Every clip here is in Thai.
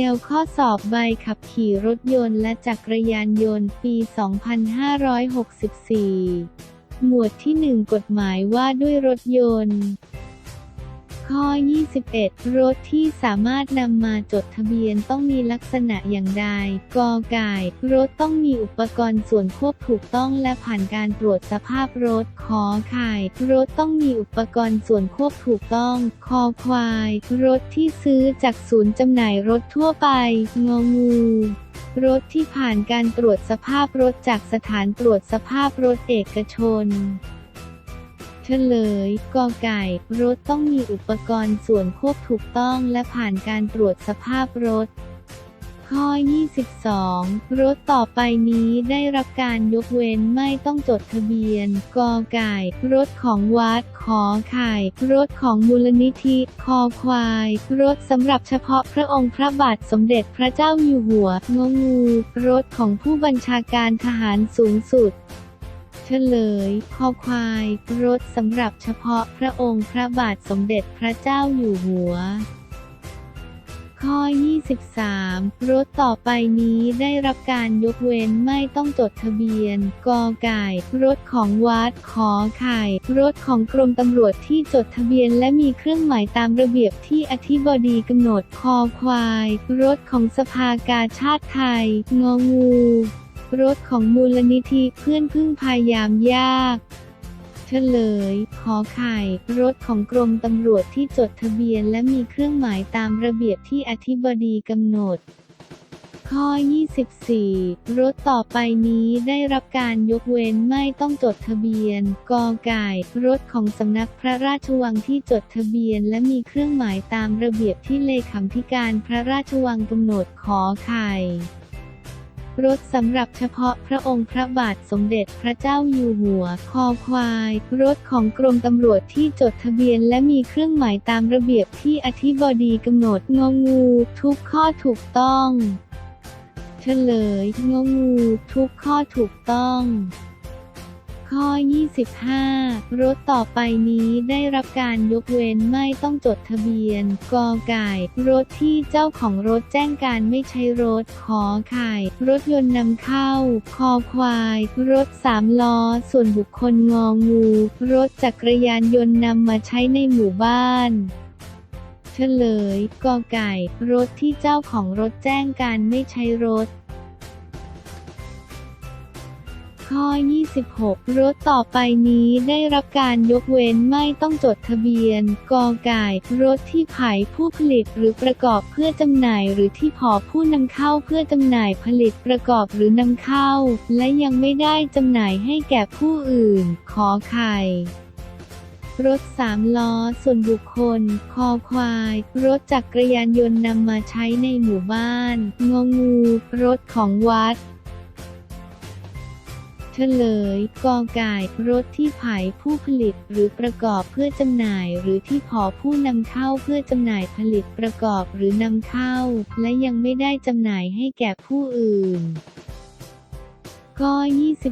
แนวข้อสอบใบขับขี่รถยนต์และจักรยานยนต์ปี 2564 หมวดที่ 1 กฎหมายว่าด้วยรถยนต์ ข้อ 21 รถที่สามารถนำมาจดทะเบียนต้องมีลักษณะอย่างใด กอไก่ รถต้องมีอุปกรณ์ส่วนควบถูกต้องและผ่านการตรวจสภาพรถ ขอไข่ รถต้องมีอุปกรณ์ส่วนควบถูกต้อง คอควาย รถที่ซื้อจากศูนย์จำหน่ายรถทั่วไป งองูรถที่ผ่านการตรวจสภาพรถจากสถานตรวจสภาพรถเอกชน เฉลย กอไก่ รถต้องมีอุปกรณ์ส่วนควบถูกต้องและผ่านการตรวจสภาพรถ ข้อ 22 รถต่อไปนี้ได้รับการยกเว้นไม่ต้องจดทะเบียน กอไก่ รถของวัด ขอไข่ รถของมูลนิธิ คอควาย รถสำหรับเฉพาะพระองค์พระบาทสมเด็จพระเจ้าอยู่หัว งงู รถของผู้บัญชาการทหารสูงสุด เฉลย คอควาย รถสำหรับเฉพาะพระองค์พระบาทสมเด็จพระเจ้าอยู่หัว ข้อ 23 รถต่อไปนี้ได้รับการยกเว้นไม่ต้องจดทะเบียน กอไก่ รถของวัด ขอไข่ รถของกรมตำรวจที่จดทะเบียนและมีเครื่องหมายตามระเบียบที่อธิบดีกำหนด คอควาย รถของสภากาชาติไทย งองู รถของมูลนิธิเพื่อนพึ่งพายามยากเฉลย ขอไข่ รถของกรมตำรวจที่จดทะเบียนและมีเครื่องหมายตามระเบียบที่อธิบดีกำหนด ข้อ 24 รถต่อไปนี้ได้รับการยกเว้นไม่ต้องจดทะเบียน กอไก่ รถของสำนักพระราชวังที่จดทะเบียนและมีเครื่องหมายตามระเบียบที่เลขาธิการพระราชวังกำหนด ขอไข่ รถสำหรับเฉพาะพระองค์พระบาทสมเด็จพระเจ้าอยู่หัว คอควาย รถของกรมตำรวจที่จดทะเบียนและมีเครื่องหมายตามระเบียบที่อธิบดีกำหนดงองู ทุกข้อถูกต้อง เฉลยงองู ทุกข้อถูกต้อง ข้อ 25 รถต่อไปนี้ได้รับการยกเว้นไม่ต้องจดทะเบียน กอไก่ รถที่เจ้าของรถแจ้งการไม่ใช้รถ ขอไข่ รถยนต์นำเข้า คอควาย รถสามล้อ ส่วนบุคคลงองู รถจักรยานยนต์นำมาใช้ในหมู่บ้านเฉลย กอไก่ รถที่เจ้าของรถแจ้งการไม่ใช้รถ ข้อ 26 รถต่อไปนี้ได้รับการยกเว้นไม่ต้องจดทะเบียน กอไก่ รถที่ขายผู้ผลิตหรือประกอบเพื่อจำหน่าย หรือที่ผอผู้นำเข้าเพื่อจำหน่ายผลิตประกอบหรือนำเข้า และยังไม่ได้จำหน่ายให้แก่ผู้อื่น ขอไข่รถสามล้อ ส่วนบุคคล คอควาย รถจักรยานยนต์นำมาใช้ในหมู่บ้าน งงู รถของวัด เฉลย กอไก่ รถที่ผายผู้ผลิตหรือประกอบเพื่อจำหน่าย หรือที่ผอผู้นำเข้าเพื่อจำหน่ายผลิตประกอบหรือนำเข้า และยังไม่ได้จำหน่ายให้แก่ผู้อื่น ข้อ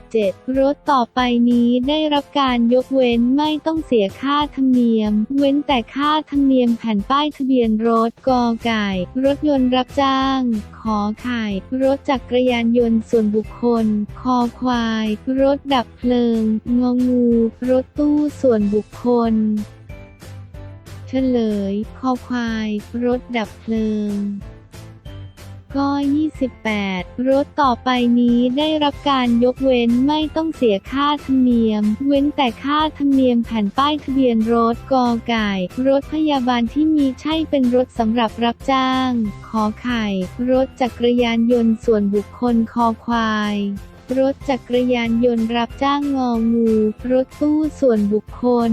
27 รถต่อไปนี้ได้รับการยกเว้นไม่ต้องเสียค่าธรรมเนียม เว้นแต่ค่าธรรมเนียมแผ่นป้ายทะเบียนรถกอไก่ รถยนต์รับจ้าง ขอไข่ รถจักรยานยนต์ส่วนบุคคล คอควาย รถดับเพลิง งองู รถตู้ส่วนบุคคลเฉลย คอควาย รถดับเพลิง ข้อ28 รถต่อไปนี้ได้รับการยกเว้นไม่ต้องเสียค่าธรรมเนียม เว้นแต่ค่าธรรมเนียมแผ่นป้ายทะเบียนรถกอไก่ รถพยาบาลที่มีใช่เป็นรถสำหรับรับจ้าง ขอไข่ รถจักรยานยนต์ส่วนบุคคลคอควายรถจักรยานยนต์รับจ้างงองู รถตู้ส่วนบุคคล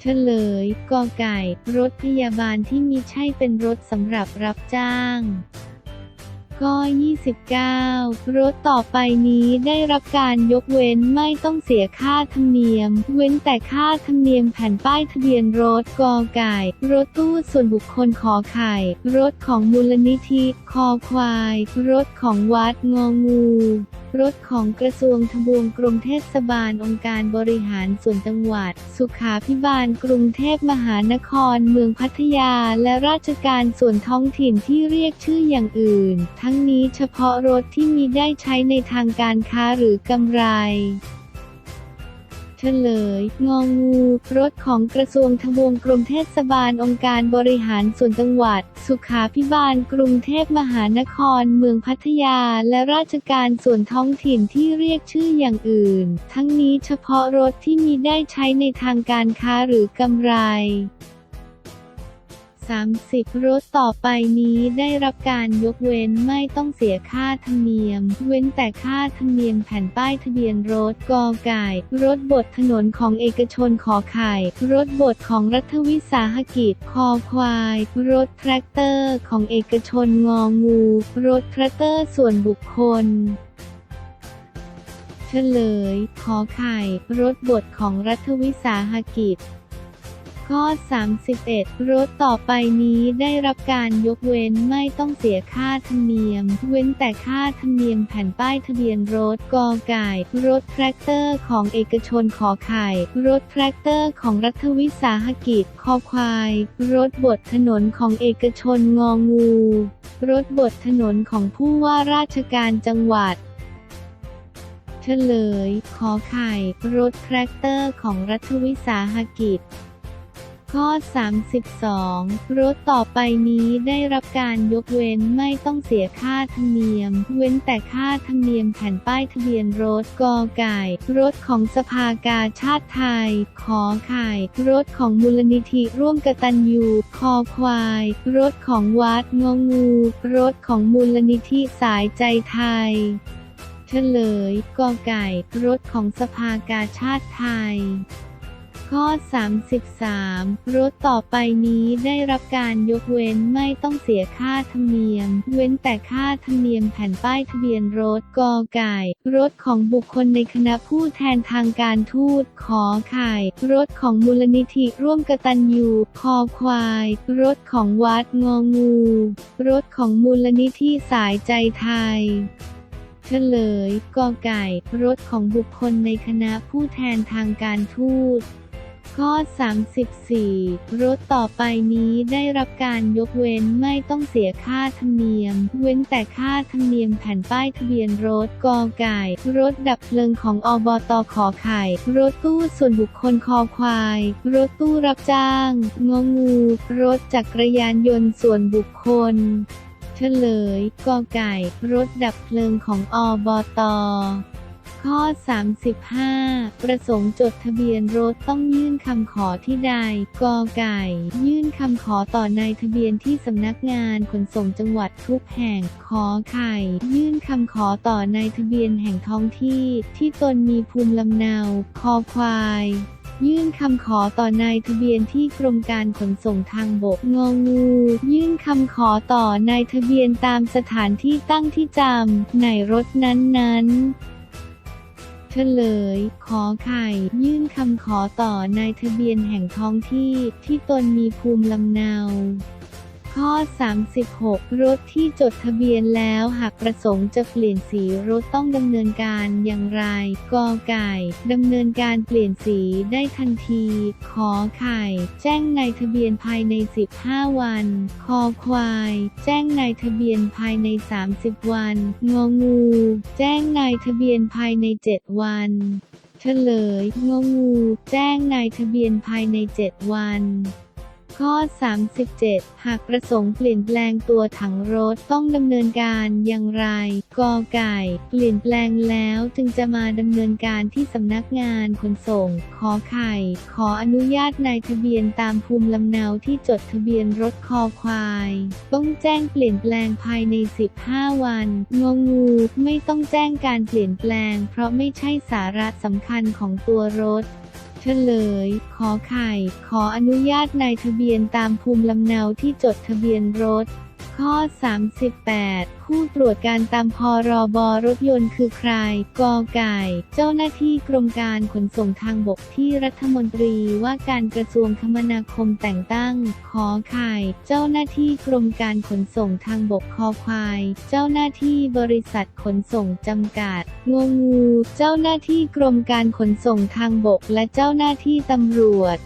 เฉลย กอไก่ รถพยาบาลที่มิใช่เป็นรถสำหรับรับจ้างข้อ 29 รถต่อไปนี้ได้รับการยกเว้นไม่ต้องเสียค่าธรรมเนียม เว้นแต่ค่าธรรมเนียมแผ่นป้ายทะเบียนรถกอไก่ รถตู้ส่วนบุคคลขอไข่ รถของมูลนิธิ คอควาย รถของวัดงองู รถของกระทรวงทบวงกรมเทศบาลองค์การบริหารส่วนจังหวัด สุขาพิบาลกรุงเทพมหานครเมืองพัทยา และราชการส่วนท้องถิ่นที่เรียกชื่ออย่างอื่น ทั้งนี้เฉพาะรถที่มีได้ใช้ในทางการค้าหรือกำไร เฉลย งองู รถของกระทรวงทบวงกรมเทศบาลองค์การบริหารส่วนจังหวัด สุขาพิบาลกรุงเทพมหานคร เมืองพัทยา และราชการส่วนท้องถิ่นที่เรียกชื่ออย่างอื่น ทั้งนี้เฉพาะรถที่มีได้ใช้ในทางการค้าหรือกำไร 30 รถต่อไปนี้ได้รับการยกเว้นไม่ต้องเสียค่าธรรมเนียม เว้นแต่ค่าธรรมเนียมแผ่นป้ายทะเบียนรถกอไก่ รถบดถนนของเอกชนขอไข่ รถบดของรัฐวิสาหกิจคอควาย รถแทรกเตอร์ของเอกชนงองู รถแทรกเตอร์ส่วนบุคคลเฉลย ขอไข่ รถบดของรัฐวิสาหกิจ ข้อ 31 รถต่อไปนี้ได้รับการยกเว้นไม่ต้องเสียค่าธรรมเนียม เว้นแต่ค่าธรรมเนียมแผ่นป้ายทะเบียนรถกอไก่รถแทรกเตอร์ของเอกชนขอไข่ รถแทรกเตอร์ของรัฐวิสาหกิจคอควาย รถบดถนนของเอกชนงองู รถบดถนนของผู้ว่าราชการจังหวัดเฉลย ขอไข่ รถแทรกเตอร์ของรัฐวิสาหกิจ ข้อ 32 รถต่อไปนี้ได้รับการยกเว้นไม่ต้องเสียค่าธรรมเนียม เว้นแต่ค่าธรรมเนียมแผ่นป้ายทะเบียนรถกอไก่ รถของสภากาชาติไทย ขอไข่ รถของมูลนิธิร่วมกตัญญูคอควาย รถของวัดงงู รถของมูลนิธิสายใจไทย เฉลยกอไก่ รถของสภากาชาติไทย ข้อ 33 รถต่อไปนี้ได้รับการยกเว้นไม่ต้องเสียค่าธรรมเนียม เว้นแต่ค่าธรรมเนียมแผ่นป้ายทะเบียนรถกอไก่ รถของบุคคลในคณะผู้แทนทางการทูตขอไข่ รถของมูลนิธิร่วมกตัญญูคอควาย รถของวัดงองู รถของมูลนิธิสายใจไทยเฉลยกอไก่ รถของบุคคลในคณะผู้แทนทางการทูต ข้อ 34 รถต่อไปนี้ได้รับการยกเว้นไม่ต้องเสียค่าธรรมเนียม เว้นแต่ค่าธรรมเนียมแผ่นป้ายทะเบียนรถกอไก่ รถดับเพลิงของอบตขอไข่ รถตู้ส่วนบุคคลคอควาย รถตู้รับจ้าง งองู รถจักรยานยนต์ส่วนบุคคลเฉลยกอไก่ รถดับเพลิงของอบต ข้อ 35 ประสงค์จดทะเบียนรถต้องยื่นคำขอที่ใด กอไก่ ยื่นคำขอต่อนายทะเบียนที่สำนักงานขนส่งจังหวัดทุกแห่ง ขอไข่ ยื่นคำขอต่อนายทะเบียนแห่งท้องที่ ที่ตนมีภูมิลำเนา คอควายยื่นคำขอต่อนายทะเบียนที่กรมการขนส่งทางบกงองู ยื่นคำขอต่อนายทะเบียนตามสถานที่ตั้งที่จำในรถนั้นๆ ฉลย ขอไข่ ยื่นคำขอต่อนายทะเบียนแห่งท้องที่ที่ตนมีภูมิลำเนา ข้อ 36 รถที่จดทะเบียนแล้วหากประสงค์จะเปลี่ยนสีรถต้องดำเนินการอย่างไร กอไก่ดำเนินการเปลี่ยนสีได้ทันที ขอไข่ แจ้งนายทะเบียนภายใน 15 วัน คอควาย แจ้งนายทะเบียนภายใน 30 วัน งองู แจ้งนายทะเบียนภายใน 7 วันเฉลยงองู แจ้งนายทะเบียนภายใน 7 วัน ข้อ 37 หากประสงค์เปลี่ยนแปลงตัวถังรถต้องดำเนินการอย่างไร กอไก่ เปลี่ยนแปลงแล้วจึงจะมาดำเนินการที่สำนักงานขนส่ง ขอไข่ ขออนุญาตนายทะเบียนตามภูมิลำเนาที่จดทะเบียนรถคอควาย ต้องแจ้งเปลี่ยนแปลงภายใน 15 วันงองูไม่ต้องแจ้งการเปลี่ยนแปลง เพราะไม่ใช่สาระสำคัญของตัวรถ เฉลย ขอไข่ ขออนุญาตนายทะเบียนตามภูมิลำเนาที่จดทะเบียนรถ ข้อ 38 ผู้ตรวจการตามพรบรถยนต์คือใคร กอไก่ เจ้าหน้าที่กรมการขนส่งทางบกที่รัฐมนตรีว่าการกระทรวงคมนาคมแต่งตั้ง ขอไข่ เจ้าหน้าที่กรมการขนส่งทางบกคอควาย เจ้าหน้าที่บริษัทขนส่งจำกัดงงู เจ้าหน้าที่กรมการขนส่งทางบกและเจ้าหน้าที่ตำรวจ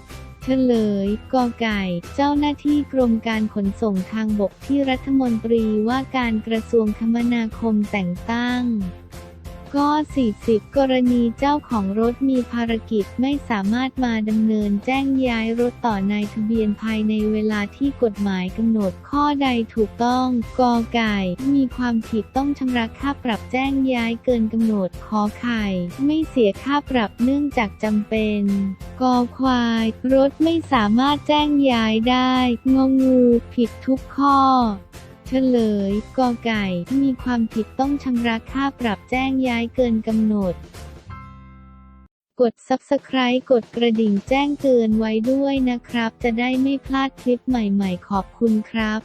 เฉลยกอไก่ เจ้าหน้าที่กรมการขนส่งทางบกที่รัฐมนตรีว่าการกระทรวงคมนาคมแต่งตั้ง ก็ 40 กรณีเจ้าของรถมีภารกิจไม่สามารถมาดำเนินแจ้งย้ายรถต่อนายทะเบียนภายในเวลาที่กฎหมายกำหนดข้อใดถูกต้องกอไก่ มีความผิดต้องชำระค่าปรับแจ้งย้ายเกินกำหนดขอไข่ ไม่เสียค่าปรับเนื่องจากจำเป็นกอควาย รถไม่สามารถแจ้งย้ายได้งองู ผิดทุกข้อ ฉลย กอไก่ มีความผิดต้องชำระค่าปรับแจ้งย้ายเกินกำหนด กด Subscribe กดกระดิ่งแจ้งเตือนไว้ด้วยนะครับ จะได้ไม่พลาดคลิปใหม่ๆ ขอบคุณครับ